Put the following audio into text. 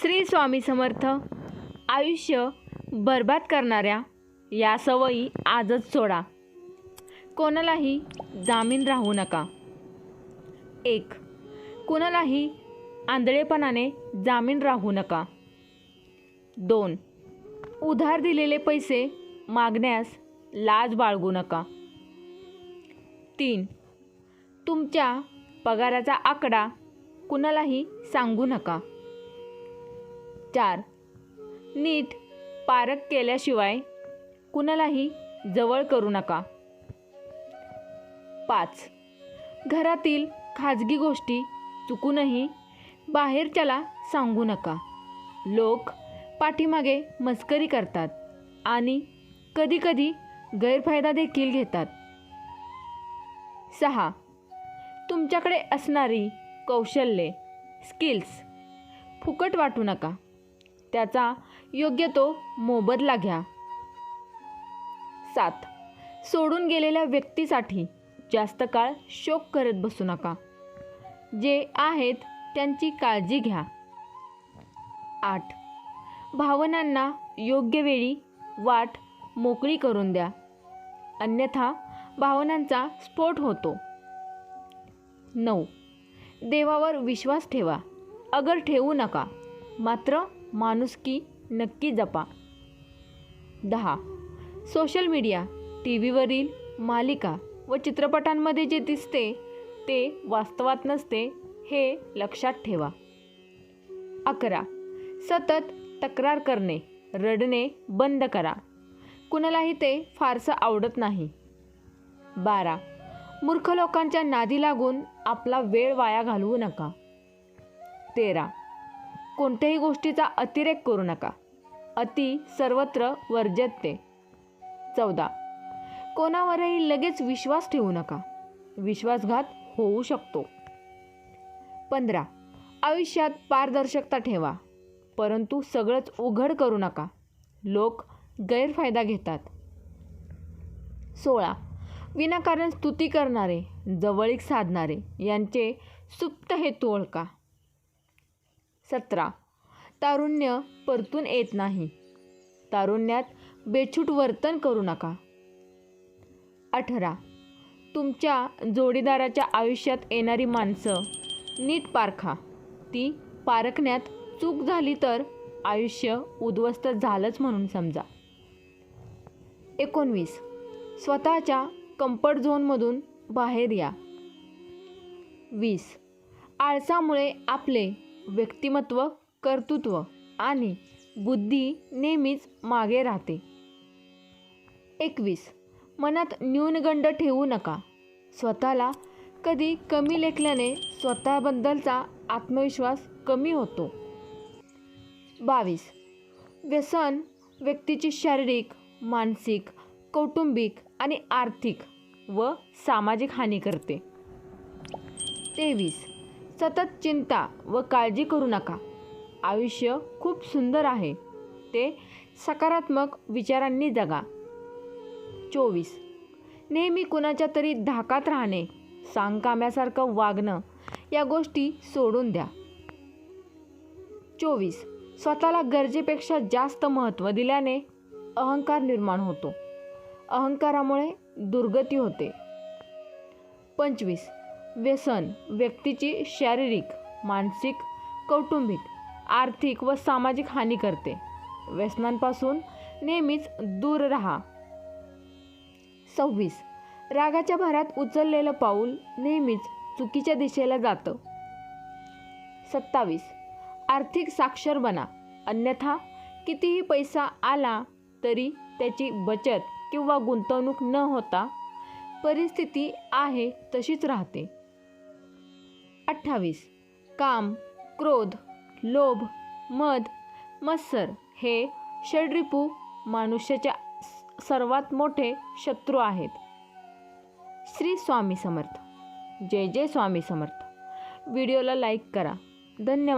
श्री स्वामी समर्थ. आयुष्य बरबाद करणाऱ्या या सवयी आजच सोडा. कोणालाही जामीन राहू नका. एक कुणालाही आंधळेपणाने जामीन राहू नका. दोन उधार दिलेले पैसे मागण्यास लाज बाळगू नका. तीन तुमच्या पगाराचा आकडा कुणालाही सांगू नका. चार. नीट पारख केल्याशिवाय कुणालाही जवळ करू नका. पाच. घरातील खाजगी गोष्टी चुकूनही बाहेरच्याला सांगू नका. लोक पाठीमागे मस्करी करतात आणि कधीकधी गैरफायदा देखील घेतात. सहा. तुमच्याकडे असणारी कौशल्ये स्किल्स फुकट वाटू नका. त्याचा योग्य तो मोबदला घ्या. सात. सोडून गेलेल्या व्यक्तीसाठी जास्त काळ शोक करत बसू नका. जे आहेत त्यांची काळजी घ्या. आठ. भावनांना योग्य वेळी वाट मोकळी करून द्या. अन्यथा भावनांचा स्फोट होतो. नऊ. देवावर विश्वास ठेवा. अगर ठेवू नका. मात्र माणुसकी नक्की जपा. दहा. सोशल मीडिया टी व्हीवरील मालिका व चित्रपटांमध्ये जे दिसते ते वास्तवात नसते हे लक्षात ठेवा. अकरा. सतत तक्रार करणे रडणे बंद करा. कुणालाही ते फारसं आवडत नाही. बारा. मूर्ख लोकांच्या नादी लागून आपला वेळ वाया घालवू नका. तेरा. कोणत्याही गोष्टीचा अतिरेक करू नका. अति सर्वत्र वर्जते. चौदा. कोणावरही लगेच विश्वास ठेवू नका. विश्वासघात होऊ शकतो. पंधरा. आयुष्यात पारदर्शकता ठेवा. परंतु सगळंच उघड करू नका. लोक गैरफायदा घेतात. सोळा. विनाकारण स्तुती करणारे जवळीक साधणारे यांचे सुप्त हेतू ओळखा. सतरा. तारुण्य परतून येत नाही. तारुण्यात बेछूट वर्तन करू नका. अठरा. तुमच्या जोडीदाराच्या आयुष्यात येणारी माणसं नीट पारखा ती पारखण्यात चूक झाली तर आयुष्य उद्ध्वस्त झालंच म्हणून समजा. एकोणवीस. स्वतःच्या कम्फर्ट झोनमधून बाहेर या. वीस. आळसामुळे आपले व्यक्तिमत्व कर्तृत्व आणि बुद्धी नेहमीच मागे राहते. एकवीस. मनात न्यूनगंड ठेवू नका. स्वतःला कधी कमी लेखल्याने स्वतःबद्दलचा आत्मविश्वास कमी होतो. बावीस. व्यसन व्यक्तीची शारीरिक मानसिक कौटुंबिक आणि आर्थिक व सामाजिक हानी करते. तेवीस. सतत चिंता व काळजी करू नका. आयुष्य खूप सुंदर आहे. ते सकारात्मक विचारांनी जगा. चोवीस. नेहमी कुणाच्या तरी धाकात राहणे सांगकाम्यासारखं वागणं या गोष्टी सोडून द्या. चोवीस. स्वतःला गरजेपेक्षा जास्त महत्त्व दिल्याने अहंकार निर्माण होतो. अहंकारामुळे दुर्गती होते. पंचवीस. व्यसन व्यक्तीची शारीरिक मानसिक कौटुंबिक आर्थिक व सामाजिक हानी करते. व्यसनांपासून नेहमीच दूर राहा. सव्वीस. रागाच्या भरात उचललेलं पाऊल नेहमीच चुकीच्या दिशेला जातं. सत्तावीस. आर्थिक साक्षर बना. अन्यथा कितीही पैसा आला तरी त्याची बचत किंवा गुंतवणूक न होता परिस्थिती आहे तशीच राहते. अठ्ठावीस. काम क्रोध लोभ मद मत्सर हे षड्रिपू मनुष्याच्या सर्वात मोठे शत्रू आहेत. श्री स्वामी समर्थ. जय जय स्वामी समर्थ. व्हिडिओला लाईक करा. धन्यवाद.